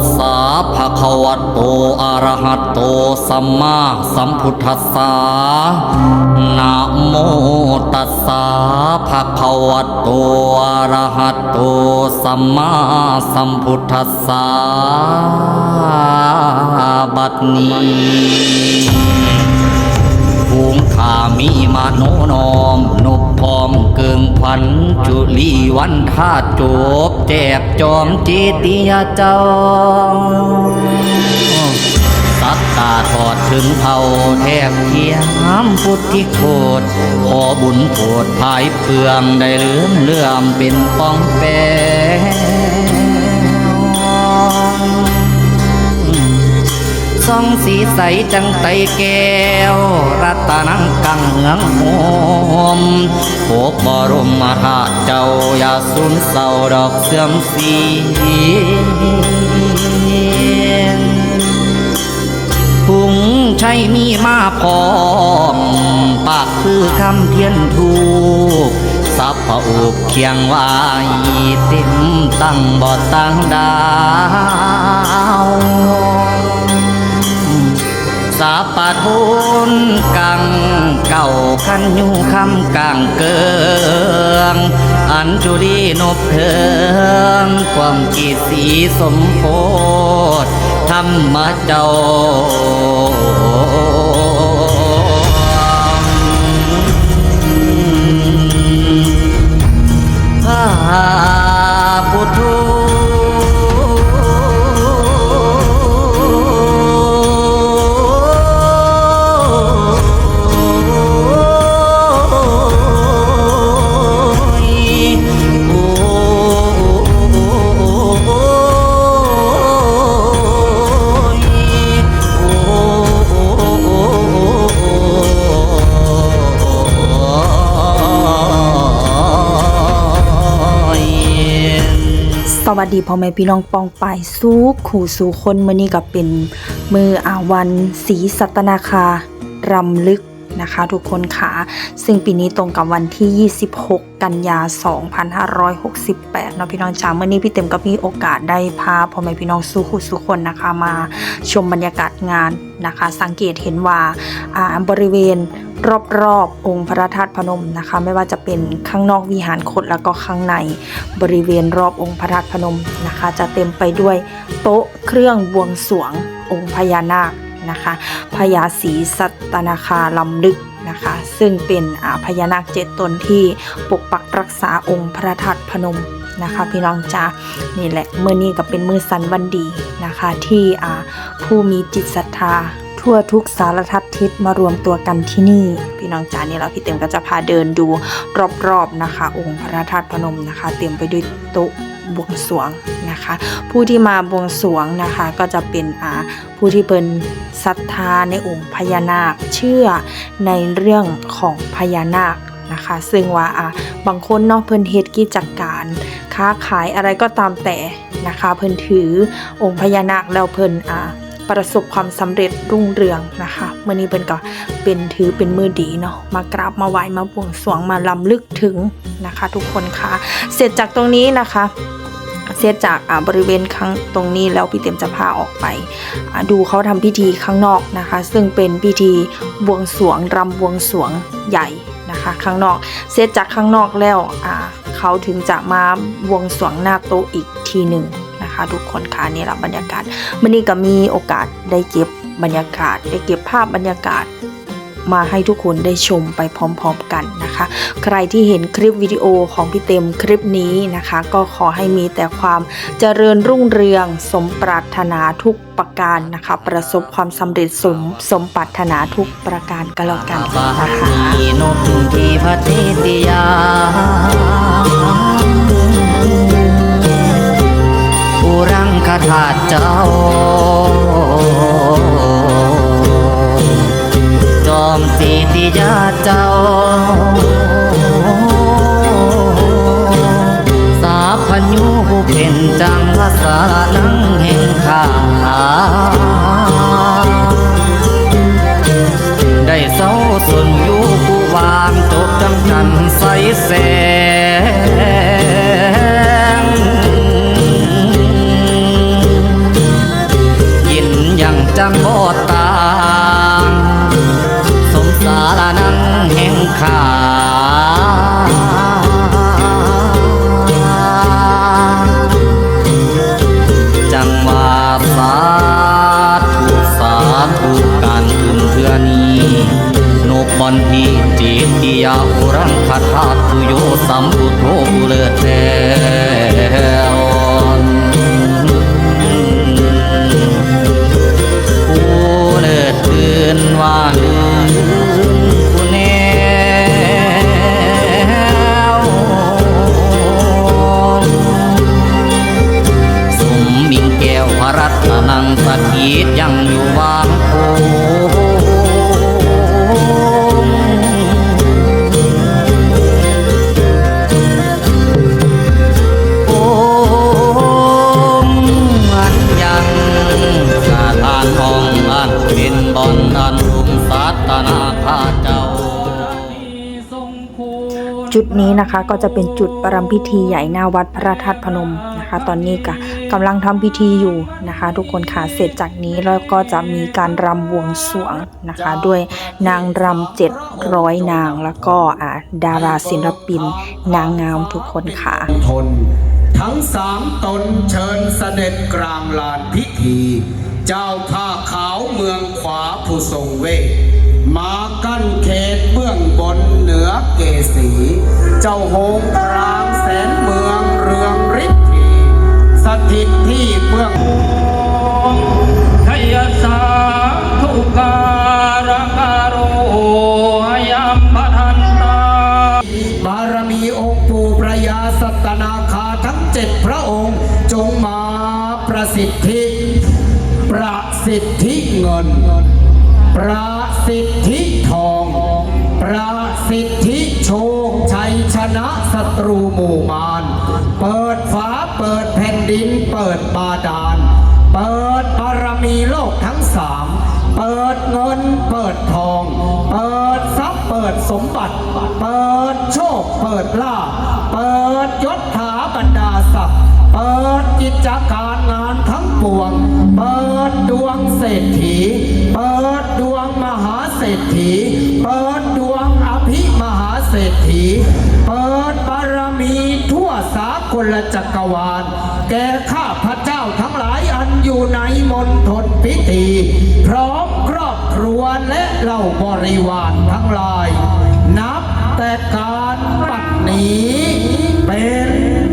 สสะภะคะวะโตอะระหะโตสัมมาสัมพุทธัสสะนะโมตัสสะภะคะวะโตอะระหะโตสัมมาสัมพุทธัสสะบัดนี้ ภูงขามีมาโนนอมนบพร้อมเกิงขวัญจุลีวันท่าโจบแจบจอมจีติยเจ้าสัตตาทอดถึงเท่าแทบเทียมพุทธิโคดขอบุญโปรดภายเปลืองได้เลื่อมเลื่อมเป็นป้องแปง สองสีใสจังไตแก้ว รัตนังกังเงงโหมโอบรมมหาเจ้าอย่าสูญเศร้าดอกเสื่อมสียงพุงใชัยมีมาพร้อมปากคือคำเทียนทูกสับพะอุบเคียงไว้เต็มตั้งบ่อตั้งดาว สาปาทุนกังเก่าขันยูคำกลางเกิง อันจุลีนบเทิงความกีสีสมโพธธรรมเจ้าพา สดีพ่อแม่พี่น้องปองปายสู้ขู่สู่คนมือนี้ก็เป็นมืออาวันศรีสัตนาคารำลึกนะคะทุกคนค่ะ ซึ่งปีนี้ตรงกับวันที่ 26 กันยา 2568 เนาะพี่น้องจ๋าเมื่อนี้พี่เต็มก็มีโอกาสได้พาพ่อแม่พี่น้องสู้ขู่สู่คนนะคะ มาชมบรรยากาศงาน นะคะ สังเกตเห็นว่าบริเวณรอบๆองค์พระธาตุพนมนะคะ ไม่ว่าจะเป็นข้างนอกวิหารคดแล้วก็ข้างในบริเวณรอบองค์พระธาตุพนมนะคะ จะเต็มไปด้วยโต๊ะเครื่องบวงสรวงองค์พญานาคนะคะพญาศรีสัตนาคาลำลึกนะคะ ซึ่งเป็นพญานาคเจ็ดตนที่ปกปักรักษาองค์พระธาตุพนม นะคะ พี่น้องจ้านี่แหละมือนี้ก็เป็นมือสันวันดีนะคะ ที่ผู้มีจิตศรัทธาทั่วทุกสารทัศน์ทิศมารวมตัวกันที่นี่ พี่น้องจ๋านี่เราพี่เต็มก็จะพาเดินดูรอบๆนะคะ องค์พระธาตุพนมนะคะ เต็มไปด้วยโต๊ะบวงสรวงนะคะ ผู้ที่มาบวงสรวงนะคะก็จะเป็นอาผู้ที่เป็นศรัทธาในองค์พญานาคเชื่อในเรื่องของพญานาคนะคะ ซึ่งว่าอาบางคนเนาะเพิ่นเฮ็ดกิจการ ค้าขายอะไรก็ตามแต่นะคะ เพิ่นถือองค์พญานาคแล้วเพิ่นอ่าประสบความสำเร็จรุ่งเรืองนะคะเมื่อนี้เป็นก็เป็นถือเป็นมือดีเนาะมากราบมาไหว้มาบวงสรวงมาลำลึกถึงนะคะ ทุกคนค่ะ เสร็จจากตรงนี้นะคะ เสร็จจากอ่าบริเวณข้างตรงนี้แล้วพี่เต็มจะพาออกไปดูเขาทำพิธีข้างนอกนะคะ ซึ่งเป็นพิธีบวงสรวงรำบวงสรวงใหญ่ นะคะ ข้างนอก เสร็จจากข้างนอกแล้วอ่าเขาถึงจะมาบวงสรวงหน้าโต๊ะอีกทีหนึ่งนะคะ ทุกคนค่ะนี่แหละบรรยากาศมันนี้ก็มีโอกาสได้เก็บบรรยากาศ ได้เก็บภาพบรรยากาศ มาให้ทุกคนได้ชมไปพร้อมๆกันนะคะ ใครที่เห็นคลิปวิดีโอของพี่เต็มคลิปนี้นะคะ ก็ขอให้มีแต่ความเจริญรุ่งเรืองสมปรารถนาทุกประการนะคะ ประสบความสำเร็จสมสมปรารถนาทุกประการก็แล้วกันนะคะนกที่พระเทศยาอุรังคธาเจ้า สถิตยังอยู่วา นี้นะคะก็จะเป็นจุดประรำพิธีใหญ่หน้าวัดพระธาตุพนมนะคะ ตอนนี้ก็กำลังทำพิธีอยู่นะคะ ทุกคนค่ะเสร็จจากนี้แล้วก็จะมีการรำบวงสรวงนะคะ ด้วยนางรำเจ็ดร้อยนางแล้วก็อ่าดาราศิลปิน นางงามทุกคนค่ะทนทั้งสามตนเชิญเสด็จกลางลานพิธี เจ้าผ้าขาวเมืองขวาผู้ทรงเวท มากั้นเขตเบื้องบนเหนือเกสีเจ้าโฮงพรางแสนเมืองเรืองฤทธีสถิตที่เบื้องทยสาทุการกา ดลาเปิดยศถาบรรดาศักดิ์ เปิดกิจการงานทั้งปวง เปิดดวงเศรษฐี เปิดดวงมหาเศรษฐี เปิดดวงอภิมหาเศรษฐี เปิดบารมีทั่วสากลจักรวาล แก่ข้าพระเจ้าทั้งหลายอันอยู่ในมณฑลพิธี พร้อมครอบครัวและเหล่าบริวารทั้งหลาย นับแต่การปัด นี้เป็น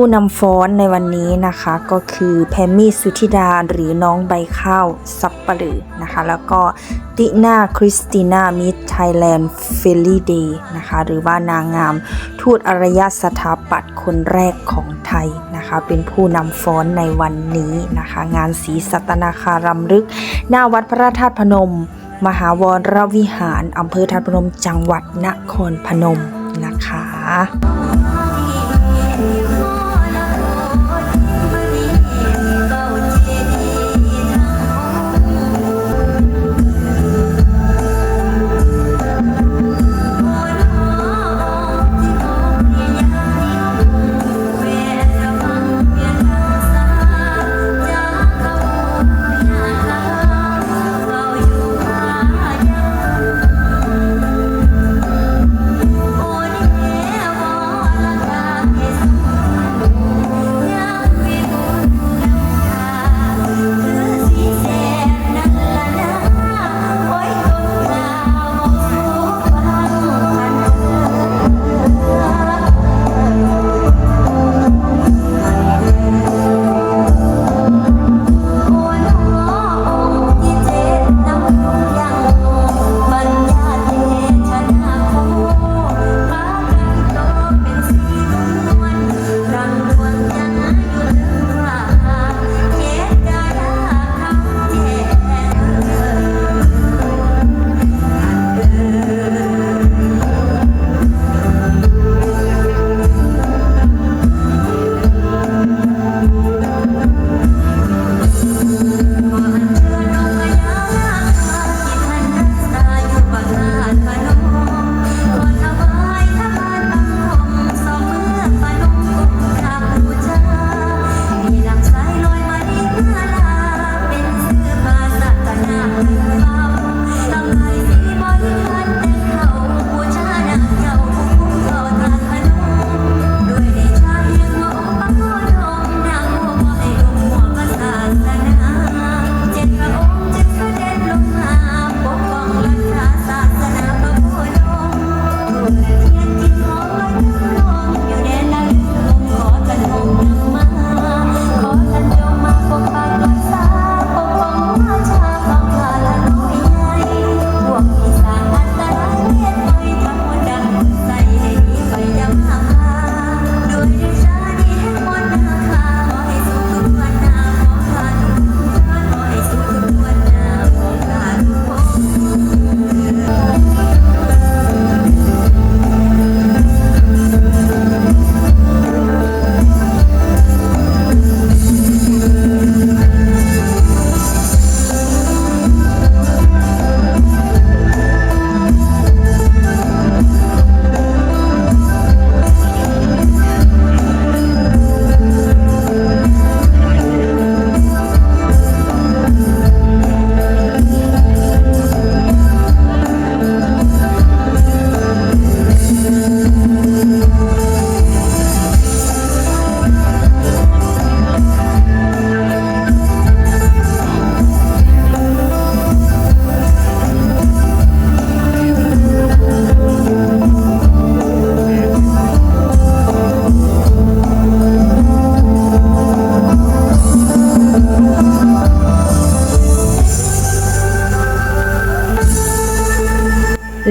ผู้นำฟ้อนในวันนี้นะคะก็คือแพมมี่สุธิดาหรือน้องใบข้าวซับปะหรือนะคะ แล้วก็ตินาคริสติน่ามิทไทยแลนด์เฟลลี่เดย์นะคะหรือว่านางงามทูตอารยสถาปัตย์คนแรกของไทยนะคะ เป็นผู้นำฟ้อนในวันนี้นะคะ งานศรีสัตนาคารำลึก หน้าวัดพระธาตุพนม มหาวรวิหารอำเภอธาตุพนมจังหวัดนครพนมนะคะ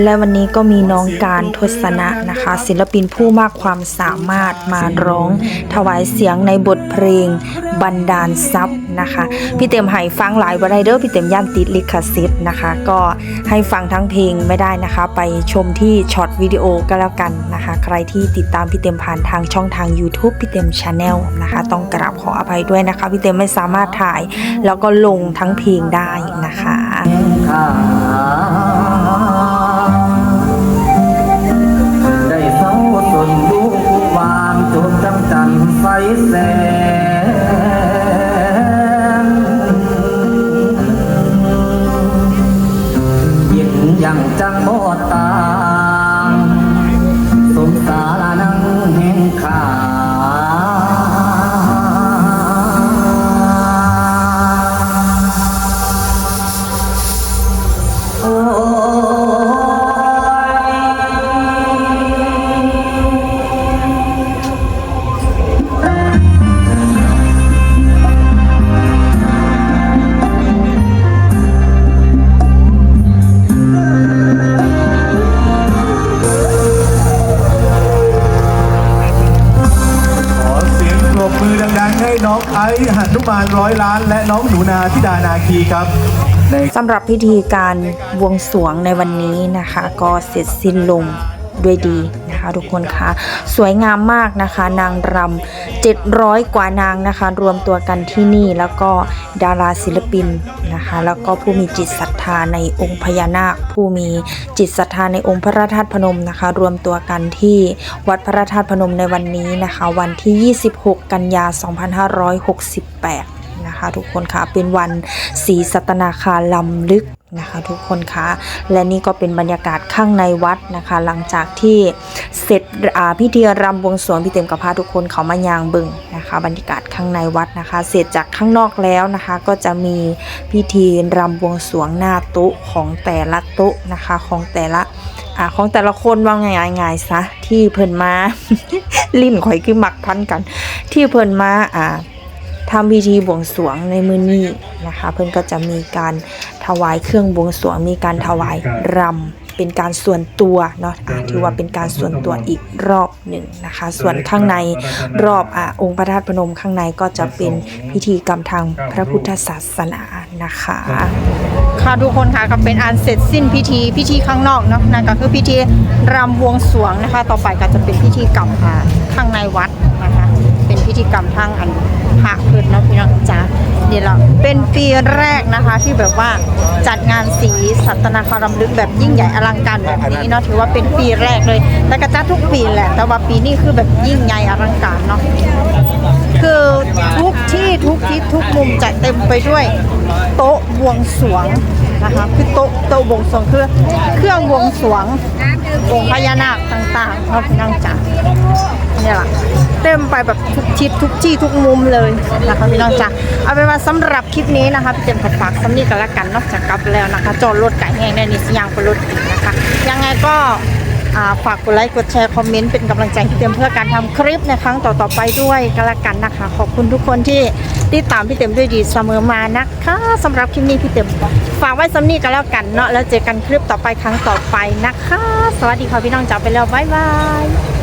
และวันนี้ก็มีน้องการทศนะนะคะ ศิลปินผู้มากความสามารถมาร้อง ถวายเสียงในบทเพลงบันดาลซับนะคะ พี่เต็มให้ฟังหลายบรไดเดอร์พี่เต็มย่านติดลิขสิทธิ์นะคะ ก็ให้ฟังทั้งเพลงไม่ได้นะคะ ไปชมที่ช็อตวิดีโอก็แล้วกันนะคะ ใครที่ติดตามพี่เต็มผ่านทางช่องทาง YouTube พี่เต็มชาแนลนะคะ ต้องกราบขออภัยด้วยนะคะ พี่เต็มไม่สามารถถ่าย แล้วก็ลงทั้งเพลงได้นะคะ is there. ร้อยล้าน และน้องหนูนาทิดานาคีครับสำหรับพิธีการบวงสรวงในวันนี้นะคะ ก็เสร็จสิ้นลงด้วยดีนะคะทุกคนคะสวยงามมากนะคะ นางรำเจ็ดร้อยกว่านางนะคะ รวมตัวกันที่นี่แล้วก็ดาราศิลปินนะคะ แล้วก็ผู้มีจิตศรัทธาในองค์พญานาค ผู้มีจิตศรัทธาในองค์พระธาตุพนมนะคะ รวมตัวกันที่วัดพระธาตุพนมในวันนี้นะคะ วันที่ 26 กันยา 2568 นะคะ ทุกคนคะเป็นวันศรีสัตนาคาลำลึกนะคะทุกคนคะและนี่ก็เป็นบรรยากาศข้างในวัดนะคะ หลังจากที่เสร็จพิธีรำบวงสรวงพี่เต็มกับพาทุกคนเขามายางบึงนะคะ บรรยากาศข้างในวัดนะคะ เสร็จจากข้างนอกแล้วนะคะ ก็จะมีพิธีรำบวงสรวงหน้าโต๊ะของแต่ละโต๊ะนะคะของแต่ละอของแต่ละคนว่าง่ายๆซะที่เพิ่นมา ลิ้นข่อยคือหมักพันกัน ที่เพิ่นมาอ่า ทำพิธีบวงสรวงในมือนี้นะคะ เพื่อนก็จะมีการถวายเครื่องบวงสรวงมีการถวายรำเป็นการส่วนตัวเนาะอ่าถือว่าเป็นการส่วนตัวอีกรอบหนึ่งนะคะ ส่วนข้างในรอบอ่าองค์พระธาตุพนมข้างในก็จะเป็นพิธีกรรมทางพระพุทธศาสนานะคะค่ะทุกคนค่ะก็เป็นอันเสร็จสิ้นพิธีพิธีข้างนอกเนาะนั่นก็คือพิธีรำบวงสรวงนะคะ ต่อไปก็จะเป็นพิธีกรรมอ่าข้างในวัด ธีกรรมทางอันพระเพิ่นเนาะพี่น้องจ๋านี่แหละเป็นปีแรกนะคะที่แบบว่าจัดงานสีสัตนาคารำลึกแบบยิ่งใหญ่อลังการแบบนี้เนาะถือว่าเป็นปีแรกเลย แต่ก็จัดทุกปีแหละ แต่ว่าปีนี้คือแบบยิ่งใหญ่อลังการเนาะคือทุกที่ทุกทิศทุกมุมจะเต็มไปด้วย โต๊ะบวงสรวง นะคะคือโต๊ะโต๊ะบวงสรวงคือเครื่องบวงสรวงองค์พญานาคต่างๆเขาพน้องจ๋าเนี่ยล่ะเต็มไปแบบทุกทิศทุกที่ทุกมุมเลยนะคะพี่น้องจ๋าเอาเป็นว่าสำหรับคลิปนี้นะคะพี่เจมส์ขอฝากสำนีกันละกันนอกจากกลับแล้วนะคะ จอดรถไก่แห้งในนิสยางป็นรถอีกนะคะ ยังไงก็ฝากกดไลค์กดแชร์คอมเมนต์เป็นกำลังใจให้เตรียมเพื่อการทำคลิปในครั้งต่อๆไปด้วยกันละกันนะคะ ขอบคุณทุกคนที่ ติดตามพี่เต็มด้วยดีเสมอมานะคะสำหรับคลิปนี้พี่เต็มฝากไว้สำนีกันแล้วกันเนาะแล้วเจอกันคลิปต่อไปครั้งต่อไปนะคะ สวัสดีค่ะพี่น้องจ๋าไปแล้วบ๊ายบาย